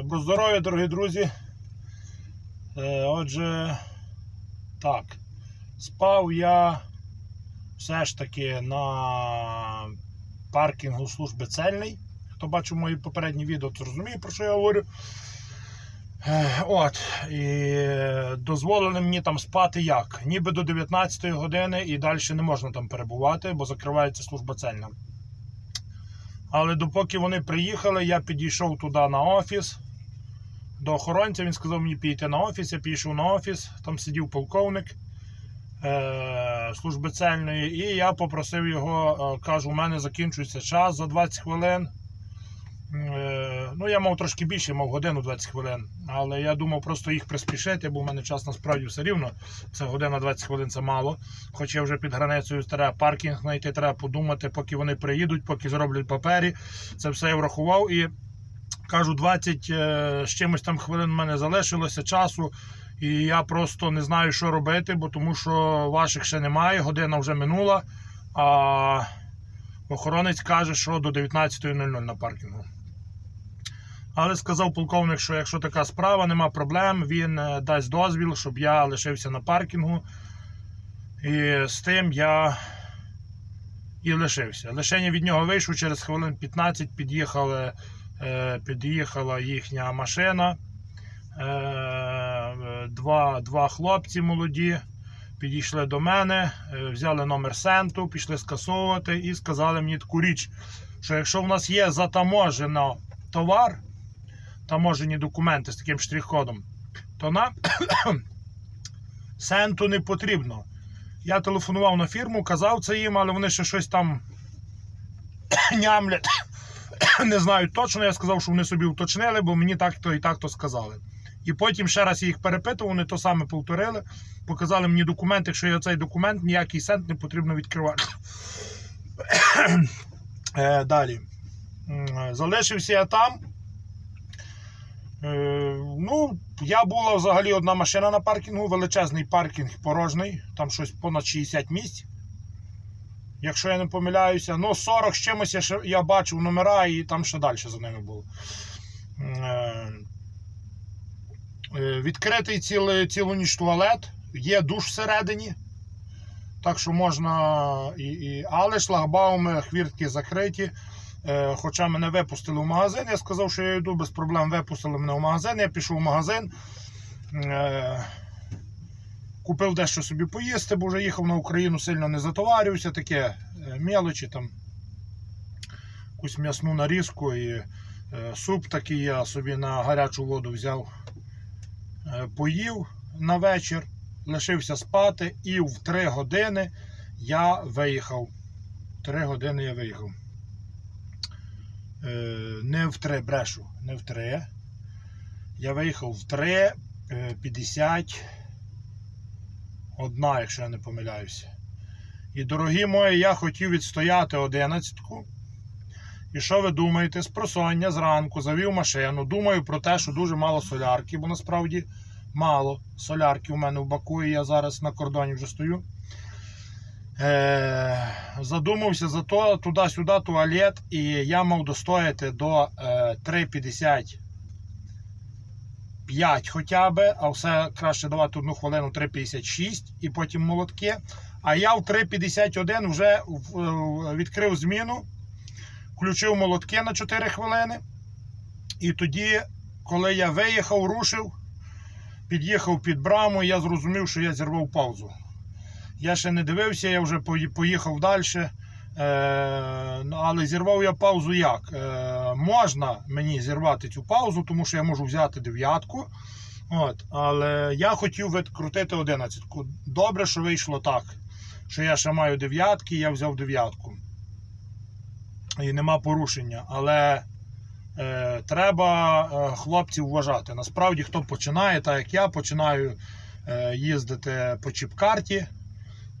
Добро здоров'я, дорогі друзі. Е, Отже, так, спав я все ж таки на паркінгу служби цельний. Хто бачив мої попередні відео, то розуміє, про що я говорю. Е, От, і дозволили мені там спати як? Ніби до 19 години і далі не можна там перебувати, бо закривається служба цельна. Але допоки вони приїхали, я підійшов туди на офіс до охоронця. Він сказав мені піти на офіс. Я пішов на офіс, там сидів полковник е- служби цельної, і я попросив його, е, кажу, у мене закінчується час за 20 хвилин. Е, ну, я мав трошки більше, мав годину 20 хвилин. Але я думав просто їх приспішити, бо в мене час насправді все рівно. Це година 20 хвилин це мало. Хоч я вже під границею треба паркінг знайти, треба подумати, поки вони приїдуть, поки зроблять папері. Це все я врахував і кажу, 20 е, з чимось там хвилин в мене залишилося часу. І я просто не знаю, що робити, бо тому що ваших ще немає, година вже минула. А охоронець каже, що до 19.00 на паркінгу. Але сказав полковник, що якщо така справа, нема проблем, він е, дасть дозвіл, щоб я лишився на паркінгу. І з тим я і лишився. Лишення від нього вийшов через хвилин 15 під'їхали, під'їхала їхня машина. Е, Два, два хлопці молоді підійшли до мене, е, взяли номер сенту, пішли скасовувати і сказали мені таку річ, що якщо в нас є затаможено товар, таможені документи з таким штрих-кодом, то нам сенту не потрібно. Я телефонував на фірму, казав це їм, але вони ще щось там нямлять. Не знаю точно, я сказав, що вони собі уточнили, бо мені так-то і так-то сказали. І потім ще раз я їх перепитував, вони то саме повторили, показали мені документ, якщо є цей документ, ніякий сент не потрібно відкривати. Е, Далі. Залишився я там. Е, Ну, я була взагалі одна машина на паркінгу, величезний паркінг порожній, там щось понад 60 місць. Якщо я не помиляюся, ну 40 з чимось я, ще, я бачив номера і там ще далі за ними було. Е, е, Відкритий цілий, цілу ніч туалет, є душ всередині. Так що можна і, і... але шлагбауми, хвіртки закриті. Е, Хоча мене випустили в магазин, я сказав, що я йду без проблем. Випустили мене в магазин. Я пішов в магазин, купив дещо собі поїсти, бо вже їхав на Україну, сильно не затоварювався, таке е, мелочі, там якусь м'ясну нарізку і е, суп такий я собі на гарячу воду взяв, е, поїв на вечір, лишився спати, і в 3 години я виїхав. 3 години я виїхав. Не в 3 брешу, не в 3. Я виїхав в 3, е, 50 Одна, якщо я не помиляюся. І, дорогі мої, я хотів відстояти одинадцятку. І що ви думаєте? З просоння зранку завів машину. Думаю про те, що дуже мало солярки, бо насправді мало солярки у мене в Баку, і я зараз на кордоні вже стою. Е, Задумався за то, туди-сюди туалет, і я мав достояти до е, 3,50 5 хоча б, а все краще давати одну хвилину 3,56 і потім молотки. А я в 3,51 вже е, відкрив зміну, включив молотки на 4 хвилини. І тоді, коли я виїхав, рушив, під'їхав під браму, я зрозумів, що я зірвав паузу. Я ще не дивився, я вже поїхав далі. Е, ну, але зірвав я паузу як? Е, можна мені зірвати цю паузу, тому що я можу взяти дев'ятку. От, але я хотів відкрутити одинадцятку. Добре, що вийшло так. Що я ще маю дев'ятки, я взяв дев'ятку. І нема порушення. Але е, треба е, хлопців вважати. Насправді, хто починає, так як я починаю е, їздити по чіп-карті,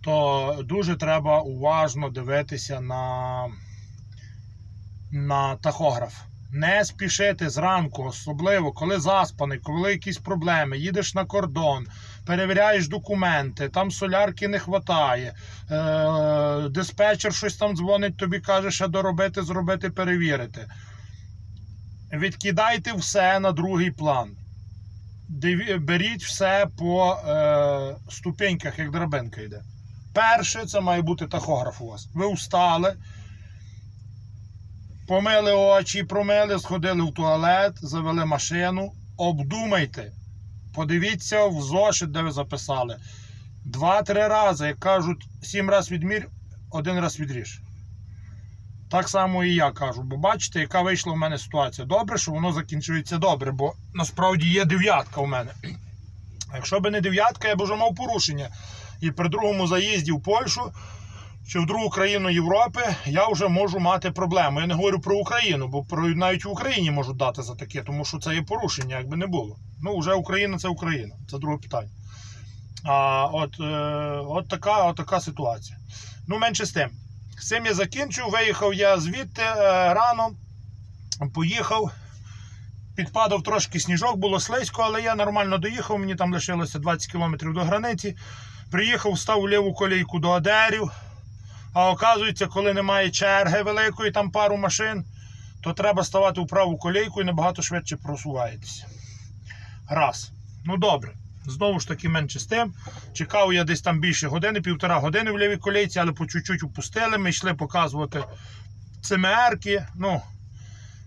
то дуже треба уважно дивитися на, на тахограф. Не спішити зранку, особливо коли заспаний, коли якісь проблеми, їдеш на кордон, перевіряєш документи, там солярки не вистачає, е, диспетчер щось там дзвонить, тобі каже, що доробити, зробити, перевірити. відкидайте все на другий план. Беріть все по е, ступеньках, як драбинка йде. Перше, це має бути тахограф у вас. Ви встали, помили очі, промили, сходили в туалет, завели машину. Обдумайте, подивіться в зошит, де ви записали. Два-три рази, як кажуть, сім разів відмір, один раз відріж. Так само і я кажу, бо бачите, яка вийшла в мене ситуація. Добре, що воно закінчується добре, бо насправді є дев'ятка у мене. Якщо б не дев'ятка, я б вже мав порушення. І при другому заїзді в Польщу чи в другу країну Європи я вже можу мати проблему. Я не говорю про Україну, бо про навіть в Україні можуть дати за таке, тому що це є порушення, якби не було. Ну, вже Україна це Україна, це друге питання. А от, е, от, така, от така ситуація. Ну, менше з тим. З цим я закінчив. Виїхав я звідти е, рано, поїхав. Підпадав трошки сніжок, було слизько, але я нормально доїхав. Мені там лишилося 20 кілометрів до границі. Приїхав, став у ліву колійку до Адерів. А оказується, коли немає черги великої, там пару машин, то треба ставати у праву колійку і набагато швидше просуваєтеся. Раз. Ну добре. Знову ж таки, менше з тим. Чекав я десь там більше години, півтора години в лівій колійці, але по чуть-чуть упустили. Ми йшли показувати ЦМРки. Ну,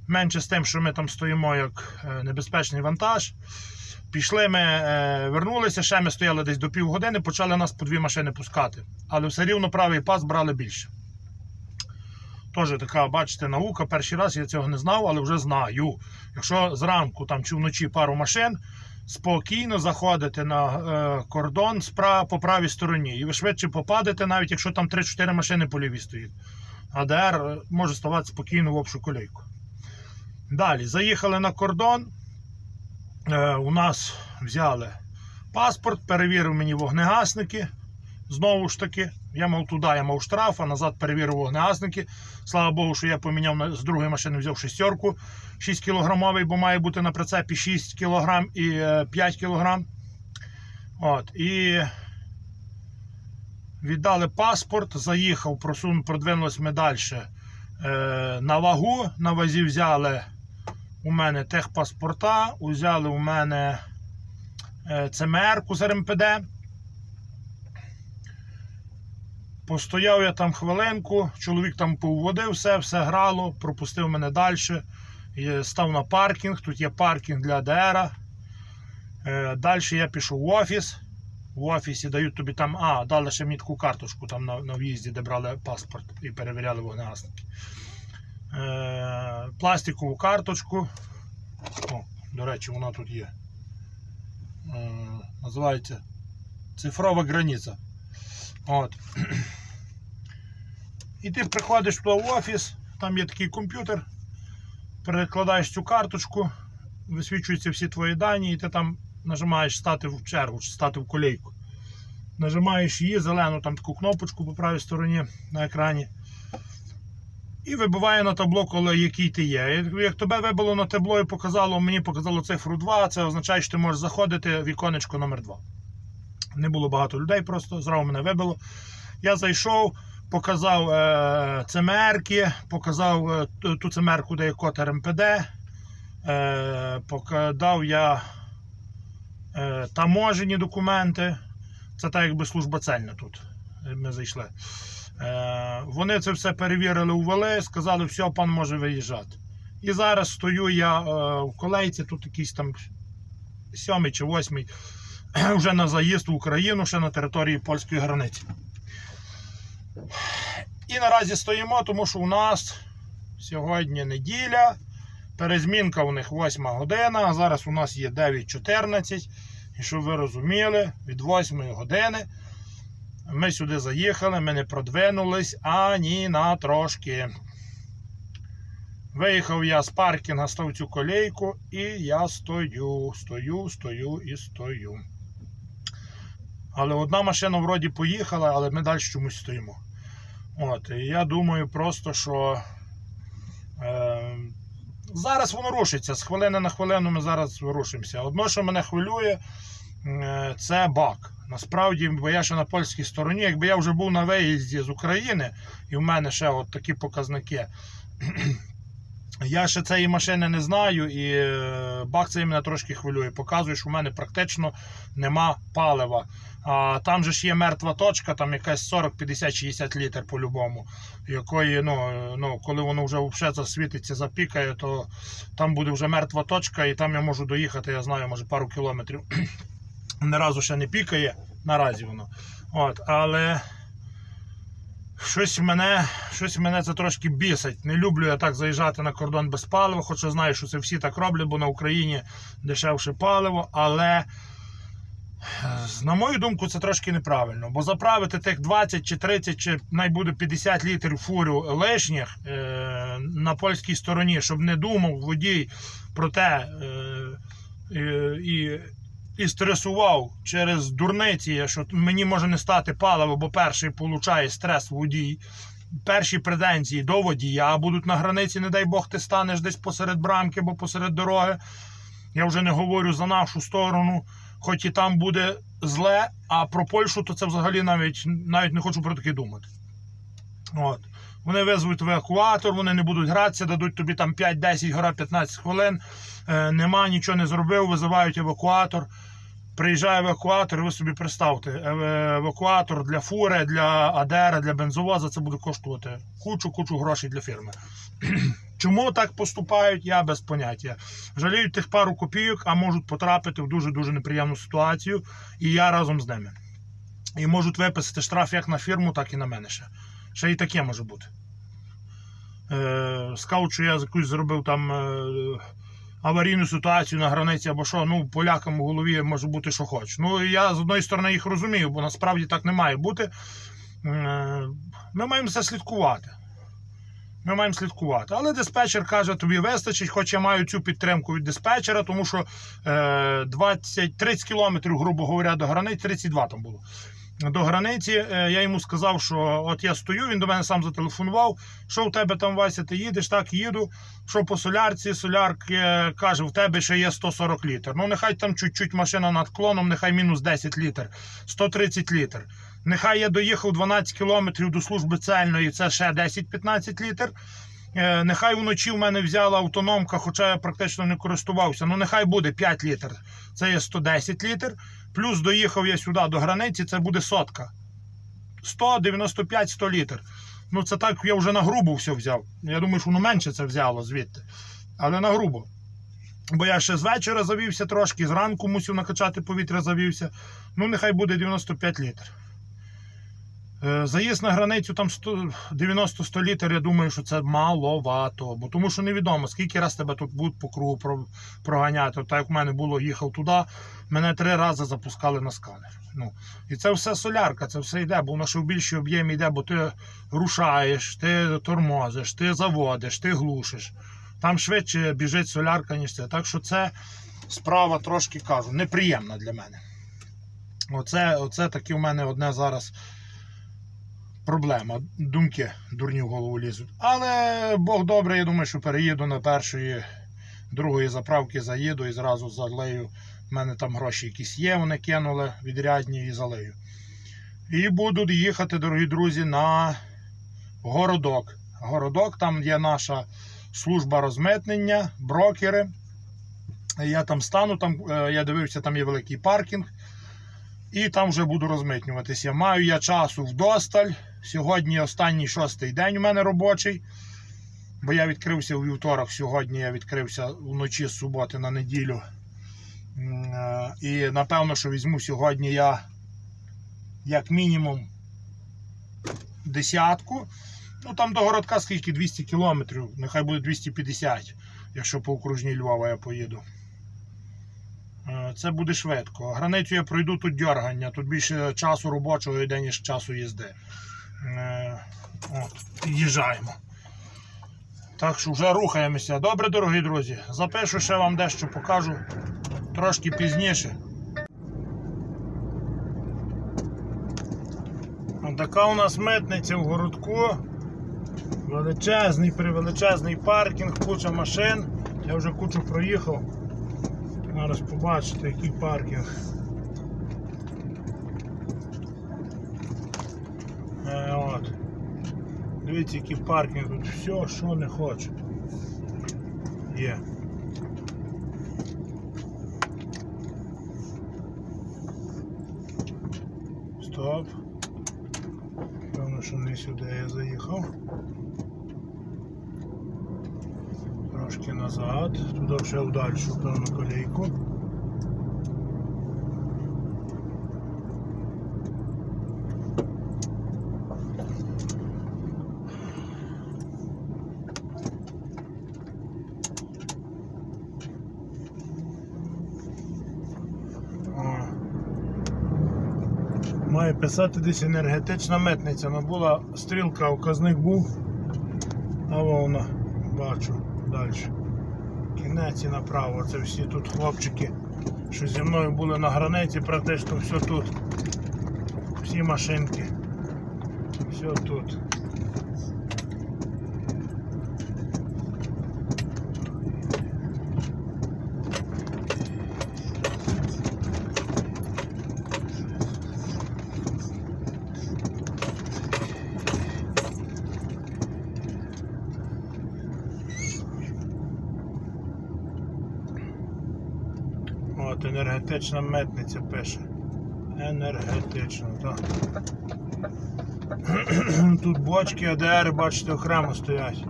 менше з тим, що ми там стоїмо як е, небезпечний вантаж. Пішли ми, е, вернулися, ще ми стояли десь до півгодини, почали нас по дві машини пускати. Але все рівно правий пас брали більше. Теж така, бачите, наука. Перший раз я цього не знав, але вже знаю. Якщо зранку там чи вночі пару машин, спокійно заходите на е, кордон спра- по правій стороні. І ви швидше попадете, навіть якщо там 3-4 машини по лівій стоїть. АДР е, може ставати спокійно в общу колейку. Далі, заїхали на кордон. Е, у нас взяли паспорт, перевірив мені вогнегасники. Знову ж таки, я мав туди, я мав штраф, а назад перевірив вогнегасники. Слава Богу, що я поміняв з другої машини, взяв шестерку 6 кілограмовий, бо має бути на прицепі 6 кілограм і е, 5 кілограм. От, і віддали паспорт, заїхав, просун, продвинулись ми далі е, на вагу. На вазі взяли у мене техпаспорта, взяли у мене е, ЦМР-ку з РМПД. Постояв я там хвилинку, чоловік там поводив все, все грало, пропустив мене далі. Став на паркінг, тут є паркінг для АДР. Далі я пішов в офіс. В офісі дають тобі там, а, дали ще мені таку карточку там на, на в'їзді, де брали паспорт і перевіряли вогнегасники. Е, пластикову карточку. О, до речі, вона тут є. Е, називається цифрова границя. От. І ти приходиш в офіс, там є такий комп'ютер, перекладаєш цю карточку, висвічуються всі твої дані, і ти там нажимаєш стати в чергу, стати в колейку. Нажимаєш її, зелену там таку кнопочку по правій стороні на екрані. І вибиває на табло, коли який ти є. Як- тебе вибило на табло і показало, мені показало цифру 2, це означає, що ти можеш заходити в віконечко номер 2 Не було багато людей, просто зразу мене вибило. Я зайшов, показав е, ЦМРки, показав е, ту- ЦМРку, де є код РМПД. Е, покадав я е, таможені документи. Це так, якби служба цельна тут. Ми зайшли. Е, вони це все перевірили, увели, сказали, все, пан може виїжджати. І зараз стою я е, в колейці, тут якийсь там сьомий чи восьмий, вже на заїзд в Україну, ще на території польської границі. І наразі стоїмо, тому що у нас сьогодні неділя, перезмінка у них 8 година, а зараз у нас є 9.14. І щоб ви розуміли, від 8 години ми сюди заїхали, ми не продвинулись ані на трошки. Виїхав я з паркінга, став цю колейку, і я стою, стою, стою і стою. Але одна машина вроді поїхала, але ми далі чомусь стоїмо. От, і я думаю просто, що е, зараз воно рушиться. З хвилини на хвилину ми зараз рушимося. Одно, що мене хвилює, це бак. Насправді, бо я ще на польській стороні, якби я вже був на виїзді з України, і в мене ще от такі показники. Я ще цієї машини не знаю, і е, бак цей мене трошки хвилює. Показує, що в мене практично нема палива. А там же ж є мертва точка, там якась 40, 50, 60 літр по-любому. Якої, ну, е, ну, коли воно вже взагалі засвітиться, запікає, то там буде вже мертва точка, і там я можу доїхати, я знаю, може пару кілометрів. Ні разу ще не пікає, наразі воно. От, але щось мене, щось мене це трошки бісить. Не люблю я так заїжджати на кордон без палива, хоча знаю, що це всі так роблять, бо на Україні дешевше паливо, але. е, На мою думку, це трошки неправильно, бо заправити тих 20 чи 30 чи найбуде 50 літрів фуру лишніх е, на польській стороні, щоб не думав водій про те е, і, і стресував через дурниці, що мені може не стати паливо, бо перший получає стрес водій. Перші претензії до водія будуть на границі, не дай Бог, ти станеш десь посеред брамки або посеред дороги. Я вже не говорю за нашу сторону, хоч і там буде зле, а про Польщу то це взагалі навіть, навіть не хочу про таке думати. От. Вони визвуть евакуатор, вони не будуть гратися, дадуть тобі там 5-10 гора 15 хвилин. Е, нема, нічого не зробив, визивають евакуатор. Приїжджає евакуатор, і ви собі представте, евакуатор для фури, для АДР, для бензовоза це буде коштувати кучу-кучу грошей для фірми. Чому так поступають, я без поняття. Жаліють тих пару копійок, а можуть потрапити в дуже-дуже неприємну ситуацію, і я разом з ними. І можуть виписати штраф як на фірму, так і на мене ще. Ще і таке може бути. Е, скаут, що я якусь зробив там е, аварійну ситуацію на границі або що, ну, полякам у голові може бути, що хоч. Ну, я з одної сторони їх розумію, бо насправді так не має бути. Е, Ми маємо це слідкувати. Ми маємо слідкувати. Але диспетчер каже, тобі вистачить, хоч я маю цю підтримку від диспетчера, тому що е, 20-30 кілометрів, грубо говоря, до границі, 32 там було. До границі е, я йому сказав, що от я стою, він до мене сам зателефонував. Що в тебе там, Вася, ти їдеш? Так, їду. Що по солярці? Солярк е, каже, в тебе ще є 140 літр. Ну, нехай там чуть-чуть машина над клоном, нехай мінус 10 літр, 130 літр. Нехай я доїхав 12 кілометрів до служби цельної, це ще 10-15 літр. Е, Нехай вночі в мене взяла автономка, хоча я практично не користувався. Ну, нехай буде 5 літр. Це є 110 літр. Плюс доїхав я сюди до границі, це буде сотка. 195-100 літр. Ну, це так, я вже на грубу все взяв. Я думаю, що воно менше це взяло звідти. Але на грубо. Бо я ще з вечора завівся трошки, зранку мусив накачати повітря завівся. Ну, нехай буде 95 літр. Е, Заїзд на границю там 100 90-100 літр, я думаю, що це маловато. Бо тому що невідомо, скільки раз тебе тут будуть по кругу проганяти. Так як в мене було, їхав туди, мене три рази запускали на сканер. Ну, і це все солярка, це все йде, бо воно ще в більшій об'ємі йде, бо ти рушаєш, ти тормозиш, ти заводиш, ти глушиш. Там швидше біжить солярка, ніж це. Так що це справа трошки кажу, неприємна для мене. Оце, оце таке в мене одне зараз проблема. Думки дурні в голову лізуть. Але Бог добре, я думаю, що переїду на першої, другої заправки, заїду і зразу залею. У мене там гроші якісь є, вони кинули відрядні і залею. І буду їхати, дорогі друзі, на городок. Городок, там є наша служба розмитнення, брокери. Я там стану, там, е, я дивився, там є великий паркінг. І там вже буду розмитнюватися. Маю я часу вдосталь. Сьогодні останній шостий день у мене робочий. Бо я відкрився у вівторок. Сьогодні я відкрився вночі з суботи на неділю. Е, І напевно, що візьму сьогодні я як мінімум десятку. Ну там до городка скільки 200 кілометрів, нехай буде 250, якщо по окружній Львова я поїду. Е, Це буде швидко. Границю я пройду тут дьоргання, тут більше часу робочого йде, ніж часу їзди. Е, От, під'їжджаємо. Так що вже рухаємося. Добре, дорогі друзі. Запишу ще вам дещо покажу трошки пізніше. Така у нас митниця в городку. Величезний, превеличезний паркінг, куча машин. Я вже кучу проїхав. Зараз побачите, який паркінг. Е, от. Дивіться, який паркінг тут все, що не хоче. Є. Стоп. Певно, що не сюди я заїхав. Трошки назад, туди ще в дальшу певну колейку. Має писати десь енергетична митниця. Ну була стрілка, указник був. А вона, бачу, далі. Кінець направо. Це всі тут хлопчики, що зі мною були на границі, практично все тут. Всі машинки. Все тут. От енергетична митниця пише. Енергетична, так. Тут бочки АДР, бачите, окремо стоять.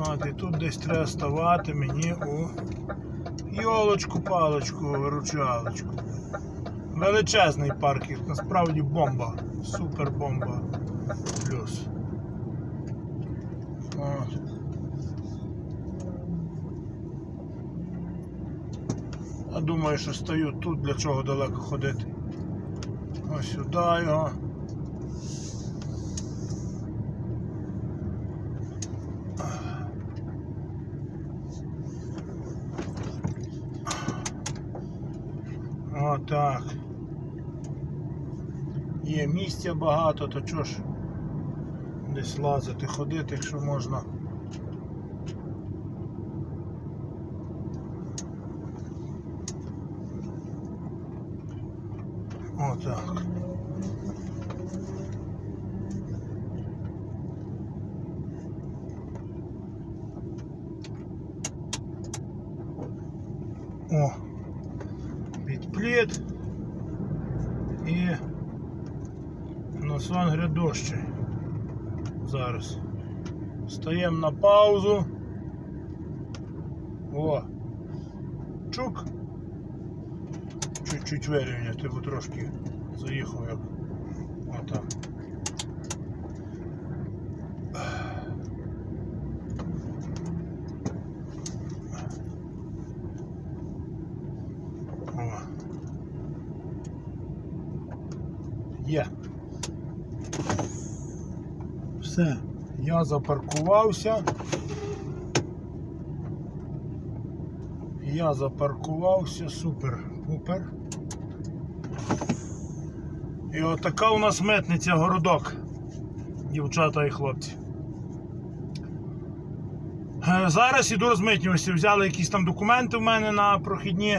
От і тут десь треба ставати мені у йолочку-палочку, виручалочку. Величезний паркінг, насправді бомба. Супер бомба. Плюс. От. Думаю, що стою тут, для чого далеко ходити. Ось сюди його. Отак. Є місця багато, то чого ж десь лазити, ходити, якщо можна. Отак. О, під плід і на сон грядущий. Зараз. Стаємо на паузу. О! Чук! Чуть-чуть вирівняти, бо трошки заїхав як отак. Є. Все, я запаркувався. Я запаркувався, супер, пупер. І отака у нас митниця городок, дівчата і хлопці. Е, Зараз іду розмитнюватися, взяли якісь там документи в мене на прохідні.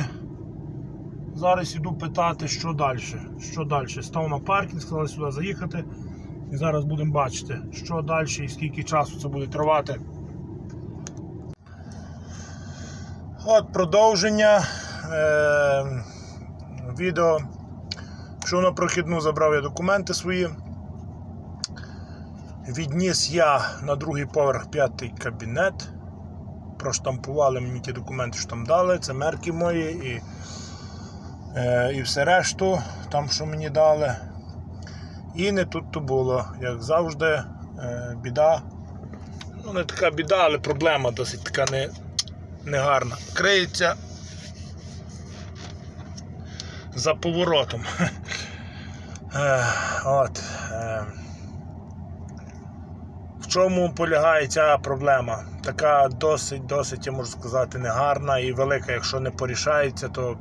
Зараз іду питати, що далі. Що далі. Став на паркінг, сказали сюди заїхати. І зараз будемо бачити, що далі і скільки часу це буде тривати. От продовження е, відео. Що на прохідну забрав я документи свої. Відніс я на другий поверх п'ятий кабінет. Проштампували мені ті документи, що там дали. Це мерки мої і, е, і все решту, там, що мені дали. І не тут то було, як завжди, е, біда. Ну, не така біда, але проблема досить така не, негарна. Криється за поворотом. Е, От. е. В чому полягає ця проблема? Така досить, досить, я можу сказати, негарна і велика, якщо не порішається, то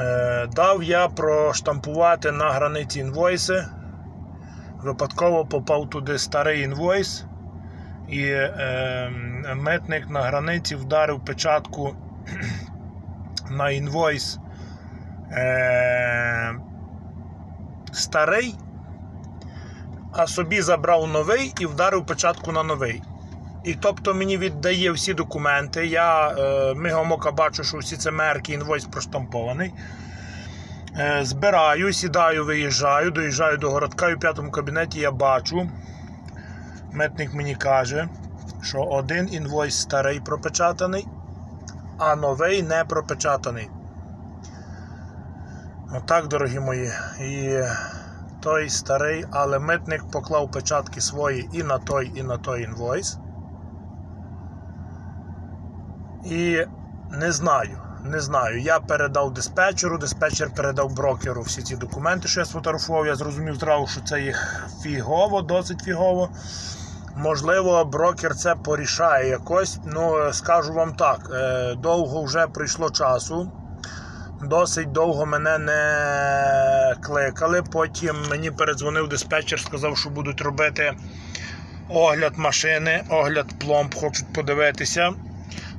е, дав я проштампувати на границі інвойси. Випадково попав туди старий інвойс, і е, митник на границі вдарив печатку на інвойс е, старий, а собі забрав новий і вдарив печатку на новий. І тобто мені віддає всі документи. Я е, мигомока бачу, що всі це мерки, інвойс проштампований. Е, збираю, сідаю, виїжджаю, доїжджаю до городка і в п'ятому кабінеті я бачу. Митник мені каже, що один інвойс старий пропечатаний, а новий не пропечатаний. Отак, дорогі мої. І той старий, але митник поклав печатки свої і на той, і на той інвойс. І не знаю, не знаю. Я передав диспетчеру, диспетчер передав брокеру всі ці документи, що я сфотографував. Я зрозумів зразу, що це їх фігово, досить фігово. Можливо, брокер це порішає якось. Ну, скажу вам так, е, довго вже прийшло часу. Досить довго мене не кликали. Потім мені передзвонив диспетчер, сказав, що будуть робити огляд машини, огляд пломб, хочуть подивитися.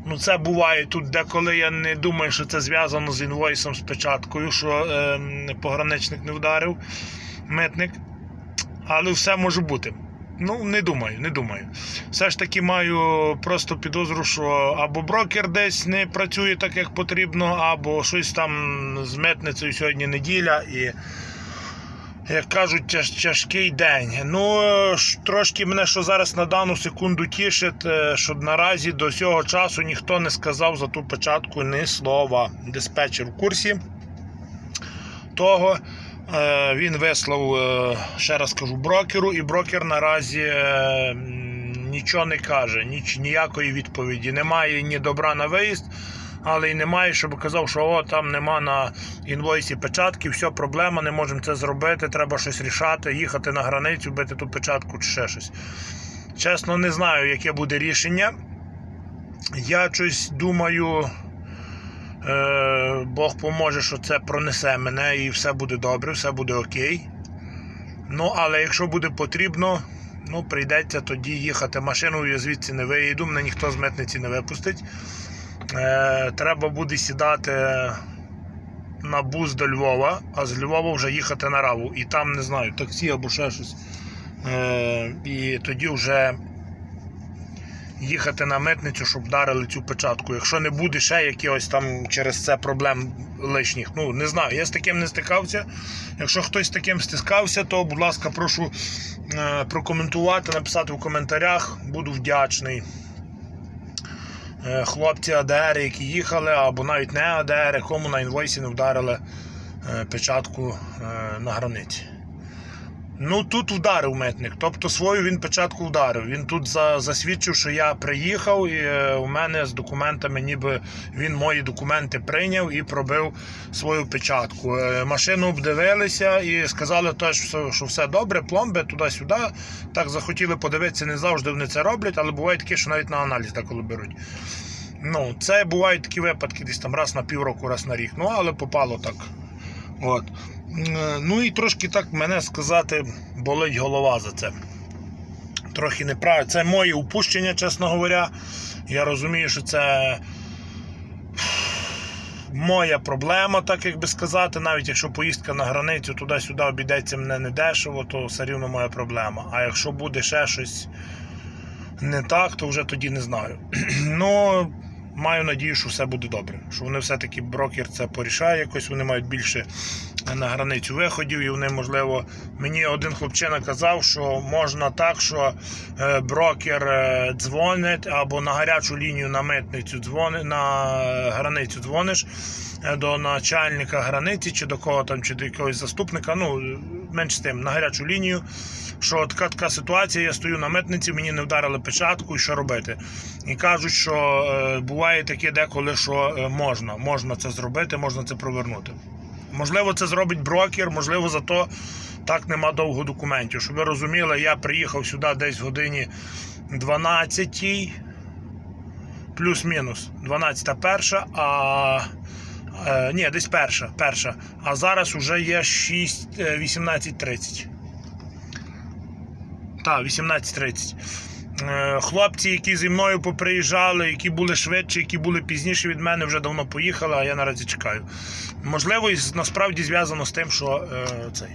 Ну, це буває тут деколи. Я не думаю, що це зв'язано з інвойсом з печаткою, що е, пограничник не вдарив, митник. Але все може бути. Ну, не думаю, не думаю. Все ж таки маю просто підозру, що або брокер десь не працює так, як потрібно, або щось там з митницею сьогодні неділя і. Як кажуть, тяж, тяжкий день. Ну, трошки мене що зараз на дану секунду тішить, е, що наразі до цього часу ніхто не сказав за ту печатку ні слова. Диспетчер в курсі того. Е, Він вислав, е, ще раз кажу, брокеру, і брокер наразі е, нічого не каже, ніч, ніякої відповіді. Немає ні добра на виїзд, але й немає, щоб казав, що о, там нема на інвойсі печатки, все, проблема, не можемо це зробити, треба щось рішати, їхати на границю, бити ту печатку чи ще щось. Чесно, не знаю, яке буде рішення. Я щось думаю. Е, Бог поможе, що це пронесе мене і все буде добре, все буде окей. Ну, але якщо буде потрібно, ну, прийдеться тоді їхати машиною, я звідси не виїду, мене ніхто з митниці не випустить. Е, треба буде сідати на бус до Львова, а з Львова вже їхати на Раву. І там, не знаю, таксі або ще щось. Е, і тоді вже їхати на митницю, щоб вдарили цю печатку. Якщо не буде ще якихось там через це проблем лишніх. Ну, не знаю, я з таким не стикався. Якщо хтось з таким стискався, то, будь ласка, прошу е, прокоментувати, написати в коментарях. Буду вдячний. Е, Хлопці АДР, які їхали, або навіть не АДР, кому на інвойсі не вдарили е, печатку на границі. Ну тут вдарив митник, тобто свою він печатку вдарив. Він тут за, засвідчив, що я приїхав, і е, у мене з документами, ніби він мої документи прийняв і пробив свою печатку. Е, машину обдивилися і сказали, теж, що все добре, пломби туди-сюди. Так захотіли подивитися, не завжди вони це роблять, але буває таке, що навіть на аналіз деколи беруть. Ну, це бувають такі випадки, десь там раз на півроку, раз на рік. Ну, але попало так. От. Е, Ну і трошки так мене сказати, болить голова за це. Трохи неправильно. Це моє упущення, чесно говоря. Я розумію, що це моя проблема, так як би сказати. Навіть якщо поїздка на границю туди-сюди обійдеться мене не дешево, то все рівно моя проблема. А якщо буде ще щось не так, то вже тоді не знаю. Ну, маю надію, що все буде добре. Що вони все-таки брокер це порішає якось, вони мають більше на границю виходів, і вони, можливо, мені один хлопчина казав, що можна так, що е, брокер е, дзвонить або на гарячу лінію на митницю дзвонить, на границю дзвониш е, до начальника границі, чи до кого там, чи до якогось заступника. Ну, менш з тим, на гарячу лінію. Що така така ситуація, я стою на митниці, мені не вдарили печатку, і що робити. І кажуть, що е, буває таке деколи, що е, можна, можна це зробити, можна це провернути. Можливо, це зробить брокер, можливо, зато так нема довго документів. Щоб ви розуміли, я приїхав сюди десь в годині 12 плюс-мінус. 12 перша, а е, ні, десь перша, перша. А зараз вже є 6, е, 18.30. Так, 18.30. Е, Хлопці, які зі мною поприїжджали, які були швидше, які були пізніше від мене, вже давно поїхали, а я наразі чекаю. Можливо, насправді зв'язано з тим, що е, цей.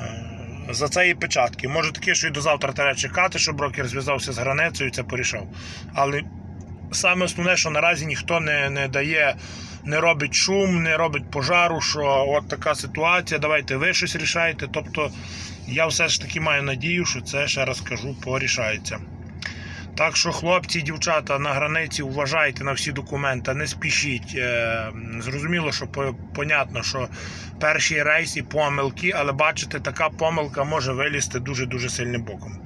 е, за цієї печатки. Може таке, що і до завтра треба чекати, щоб брокер зв'язався з границею і це порішав. Але саме основне, що наразі ніхто не, не дає, не робить шум, не робить пожару, що от така ситуація, давайте ви щось рішайте. Тобто я все ж таки маю надію, що це ще раз кажу, порішається. Так що, хлопці, дівчата на границі, вважайте на всі документи, не спішіть. Е, Зрозуміло, що по- понятно, що перші рейси помилки, але бачите, така помилка може вилізти дуже-дуже сильним боком.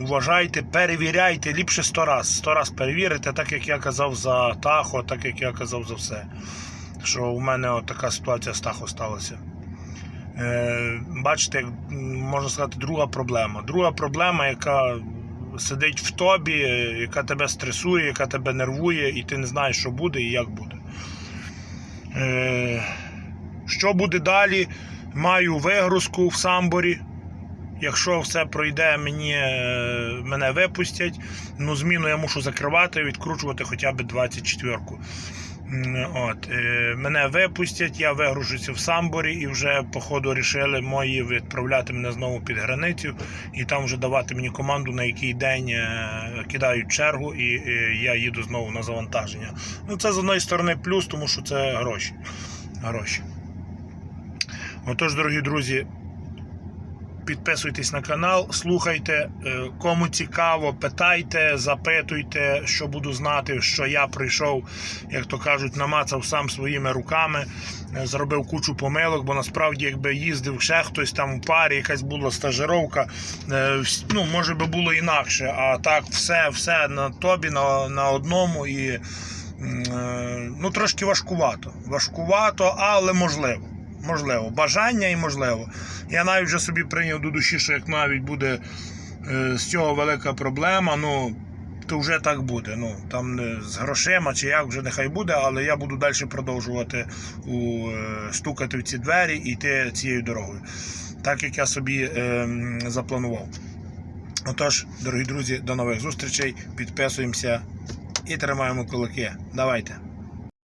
Е, Вважайте, перевіряйте, ліпше сто раз. Сто раз перевірите, так як я казав за Тахо, так як я казав за все. Що у мене от така ситуація з Тахо сталася. Е, бачите, можна сказати, друга проблема. Друга проблема, яка сидить в тобі, яка тебе стресує, яка тебе нервує, і ти не знаєш, що буде і як буде. Е, що буде далі? Маю вигрузку в самборі. Якщо все пройде, мені, е, мене випустять. Ну, зміну я мушу закривати, відкручувати хоча б 24-ку. От, е, мене випустять, я вигружуся в самборі і вже, походу, рішили мої відправляти мене знову під границю і там вже давати мені команду, на який день е, кидають чергу, і я їду знову на завантаження. Ну, це з одної сторони плюс, тому що це гроші. гроші. Отож, дорогі друзі, підписуйтесь на канал, слухайте, е, кому цікаво, питайте, запитуйте, що буду знати, що я прийшов, як то кажуть, намацав сам своїми руками, е, зробив кучу помилок, бо насправді, якби їздив ще хтось там у парі, якась була стажировка, е, ну, може би було інакше. А так, все, все на тобі, на, на одному і ну, трошки важкувато. Важкувато, але можливо. Можливо, бажання і можливо. Я навіть вже собі прийняв до душі, що як навіть буде е, з цього велика проблема, ну то вже так буде. Ну там з грошима чи як вже нехай буде, але я буду далі продовжувати у, е, стукати в ці двері і йти цією дорогою, так як я собі е, запланував. Отож, дорогі друзі, до нових зустрічей. Підписуємося і тримаємо кулаки. Давайте.